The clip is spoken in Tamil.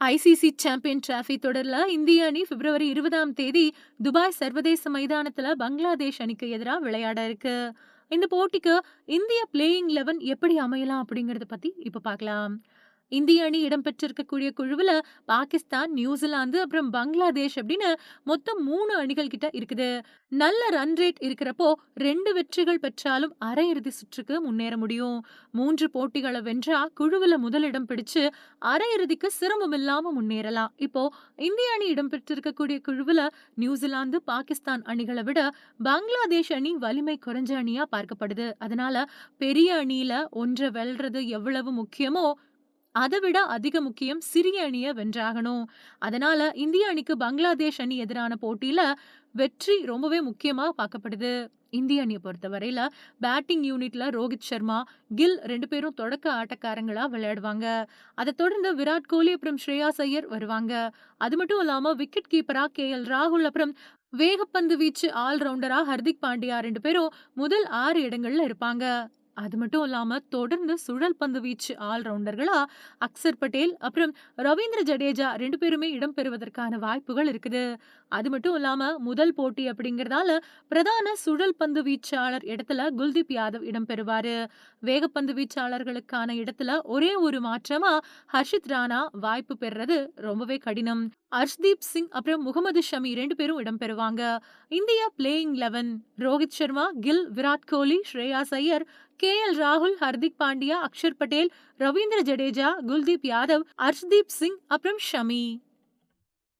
ஐசிசி சாம்பியன் டிராஃபி தொடர்ல இந்திய அணி பிப்ரவரி இருபதாம் தேதி துபாய் சர்வதேச மைதானத்துல பங்களாதேஷ் அணிக்கு எதிராக விளையாட இருக்கு. இந்த போட்டிக்கு இந்திய பிளேயிங் லெவன் எப்படி அமையலாம் அப்படிங்கறத பத்தி இப்ப பார்க்கலாம். இந்திய அணி இடம்பெற்றிருக்கக்கூடிய குழுவுல பாகிஸ்தான் நியூசிலாந்து அப்புறம் பங்களாதேஷ் அப்படின்னு மொத்தம் மூணு அணிகள் கிட்ட இருக்குது. நல்ல ரன் ரேட் இருக்கிறப்போ ரெண்டு வெற்றிகள் பெற்றாலும் அரையிறுதி சுற்றுக்கு முன்னேற முடியும். மூன்று போட்டிகளை வென்றா குழுவுல முதலிடம் பிடிச்சு அரையிறுதிக்கு சிரமம் இல்லாம முன்னேறலாம். இப்போ இந்திய அணி இடம்பெற்றிருக்கக்கூடிய குழுவுல நியூசிலாந்து பாகிஸ்தான் அணிகளை விட பங்களாதேஷ் அணி வலிமை குறைஞ்ச அணியா பார்க்கப்படுது. அதனால பெரிய அணியில ஒன்றை வெல்றது எவ்வளவு முக்கியமோ அதை விட அதிக முக்கியம் சிறிய அணியை வென்றாகணும். அதனால இந்திய அணிக்கு பங்களாதேஷ் அணி எதிரான போட்டியில வெற்றி ரொம்பவே முக்கியமா பார்க்கப்படுது. இந்திய அணியை பொறுத்தவரையில பேட்டிங் யூனிட்ல ரோஹித் சர்மா கில் ரெண்டு பேரும் தொடக்க ஆட்டக்காரங்களா விளையாடுவாங்க. அதை தொடர்ந்து விராட் கோலி அப்புறம் ஸ்ரேயா ஐயர் வருவாங்க. அது மட்டும் இல்லாம விக்கெட் கீப்பரா கே எல் ராகுல் அப்புறம் வேகப்பந்து வீச்சு ஆல்ரவுண்டரா ஹர்திக் பாண்டியா ரெண்டு பேரும் முதல் ஆறு இடங்கள்ல இருப்பாங்க. அது மட்டும் இல்லாம தொடர்ந்து சுழல் பந்து வீச்சு ஆல்ரவுண்டர்களா அக்சர் பட்டேல் அப்புறம் ரவீந்திர ஜடேஜா ரெண்டு பேருமே இடம் பெறுவதற்கான வாய்ப்புகள் இருக்குது. அது மட்டும் இல்லாம முதல் போட்டி அப்படிங்கறதால பிரதான சுழல் பந்து வீச்சாளர் இடத்துல குல்தீப் யாதவ் இடம் பெறுவாரு. வேகப்பந்து வீச்சாளர்களுக்கான இடத்துல ஒரே ஒரு மாற்றமா ஹர்ஷித் ராணா வாய்ப்பு பெறுறது ரொம்பவே கடினம். அர்ஷ்தீப் சிங் அப்புறம் முகமது ஷமி ரெண்டு பேரும் இடம் பெறுவாங்க. India playing eleven Rohit Sharma Gill Virat Kohli Shreyas Iyer K L ராகுல் ஹர்திக் பாண்டியா அக்ஷர் பட்டேல் ரவீந்திர ஜடேஜா குல்தீப் யாதவ் அர்ஷ்தீப் சிங் அப்புறம் ஷமி.